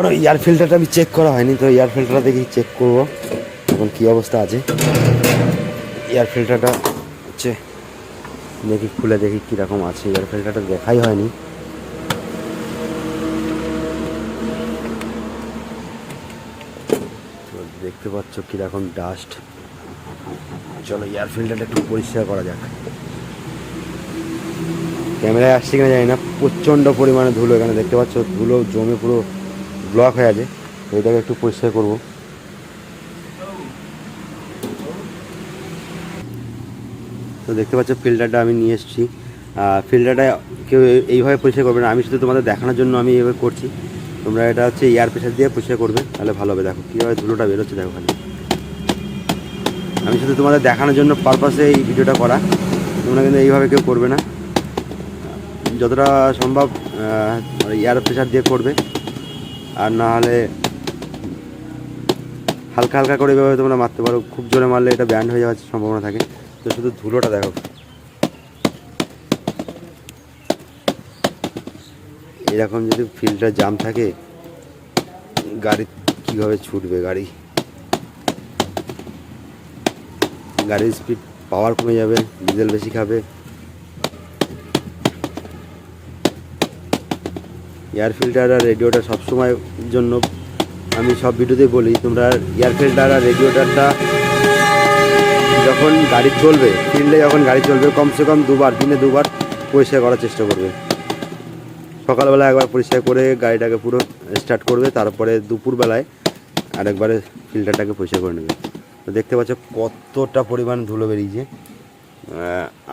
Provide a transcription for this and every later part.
কারণ এয়ার ফিল্টারটা আমি চেক করা হয়নি, তো এয়ার ফিল্টারটা দেখি চেক করব। এখন কী অবস্থা আছে? এয়ার ফিল্টারটা হচ্ছে, দেখি, খুলে দেখি কীরকম আছে। এয়ার ফিল্টারটা দেখাই হয়নি। দেখতে পাচ্ছ কীরকম ডাস্ট চলো এয়ার ফিল্টারটা একটু পরিষ্কার করা যাক। ক্যামেরায় আসছে কিনা জানি না, প্রচণ্ড পরিমাণে ধুলো এখানে দেখতে পাচ্ছ, ধুলো জমে পুরো ব্লক হয়ে আছে তো এটাকে একটু পরিষ্কার করব। তো দেখতে পাচ্ছ ফিল্টারটা আমি নিয়ে এসেছি। ফিল্টারটা কেউ এইভাবে পরিষ্কার করবে না, আমি শুধু তোমাদের দেখানোর জন্য আমি এইভাবে করছি। তোমরা এটা হচ্ছে এয়ার প্রেশার দিয়ে পরিষ্কার করবে, তাহলে ভালো হবে। দেখো, কীভাবে ধুলোটা বেরোচ্ছে, দেখো খালি। আমি শুধু তোমাদের দেখানোর জন্য পারপাসে এই ভিডিওটা করা। তোমরা কিন্তু এইভাবে কেউ করবে না। যতটা সম্ভব এয়ার প্রেশার দিয়ে করবে। আর না হলে হালকা হালকা করে এভাবে তোমরা মারতে পারো। খুব জোরে মারলে এটা ব্যান্ড হয়ে যাওয়ার সম্ভাবনা থাকে। তো শুধু ধুলোটা দেখো। এরকম যদি ফিল্টার জাম থাকে, গাড়ি কীভাবে ছুটবে গাড়ি? গাড়ির স্পিড পাওয়ার কমে যাবে ডিজেল বেশি খাবে। এয়ার ফিল্টার আর রেডিওটা সবসময় জন্য আমি সব ভিডিওতেই বলি, তোমরা এয়ার ফিল্টার আর রেডিওটারটা যখন গাড়ি চলবে ফিল্ডে যখন গাড়ি চলবে, কমসে কম দুবার, দিনে দুবার পরিষ্কার করার চেষ্টা করবে। সকালবেলা একবার পরিষ্কার করে গাড়িটাকে পুরো স্টার্ট করবে, তারপরে দুপুরবেলায় আরেকবারে ফিল্টারটাকে পরিষ্কার করে নেবে। দেখতে পাচ্ছ কতটা পরিমাণ ধুলো বেরিয়েছে।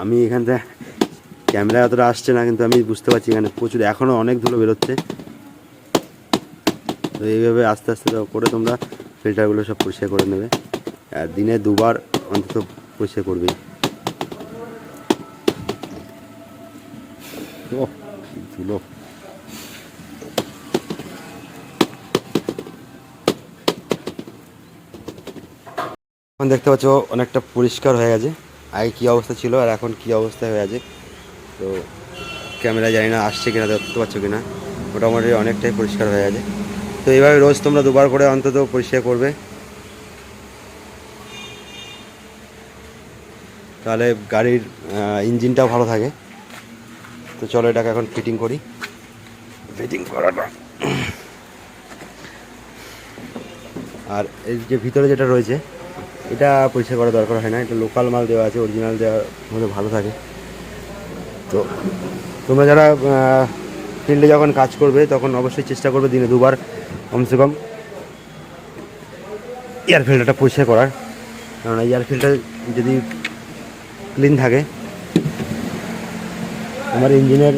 আমি এখান থেকে ক্যামেরা অতটা আসছে না কিন্তু আমি বুঝতে পারছি এখানে প্রচুর এখনও অনেক ধুলো বেরোচ্ছে। তো এইভাবে আস্তে আস্তে করে তোমরা ফিল্টারগুলো সব পরিষ্কার করে নেবে। আর দিনে দুবার অন্তত পরিষ্কার করবেই ওহ, কি ধুলো। এখন দেখতে পাচ্ছ অনেকটা পরিষ্কার হয়ে গেছে। আগে কী অবস্থা ছিল আর এখন কী অবস্থা হয়ে আছে? তো ক্যামেরা জানি না আসছে কিনা দেখতে পাচ্ছ কিনা। মোটামুটি অনেকটাই পরিষ্কার হয়ে গেছে। তো এইভাবে রোজ তোমরা দুবার করে অন্তত পরিষ্কার করবে। তাহলে গাড়ির ইঞ্জিনটাও ভালো থাকে। তো চলো এটাকে এখন ফিটিং করি। ফিটিং করাটা আর এই যে ভিতরে যেটা রয়েছে, এটা পরিষ্কার করা দরকার হয় না। এটা লোকাল মাল দেওয়া আছে অরিজিনাল দেওয়া হলে ভালো থাকে। তো তোমরা যারা ফিল্ডে যখন কাজ করবে, তখন অবশ্যই চেষ্টা করবে দিনে দুবার, কমসে কম এয়ার ফিল্টারটা পরিষ্কার করার। কারণ এয়ার ফিল্টার যদি ক্লিন থাকে, আমার ইঞ্জিনের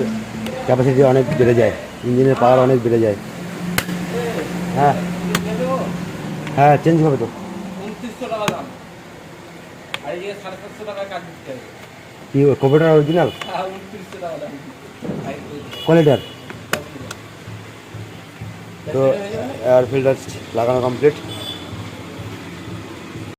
ক্যাপাসিটি অনেক বেড়ে যায়, ইঞ্জিনের পাওয়ার অনেক বেড়ে যায়। হ্যাঁ। হ্যাঁ চেঞ্জ হবে তো। টাকা কাজ কি কম্পিউটার অরিজিনাল কোয়ালিটার তো এয়ার ফিল্টার লাগানো কমপ্লিট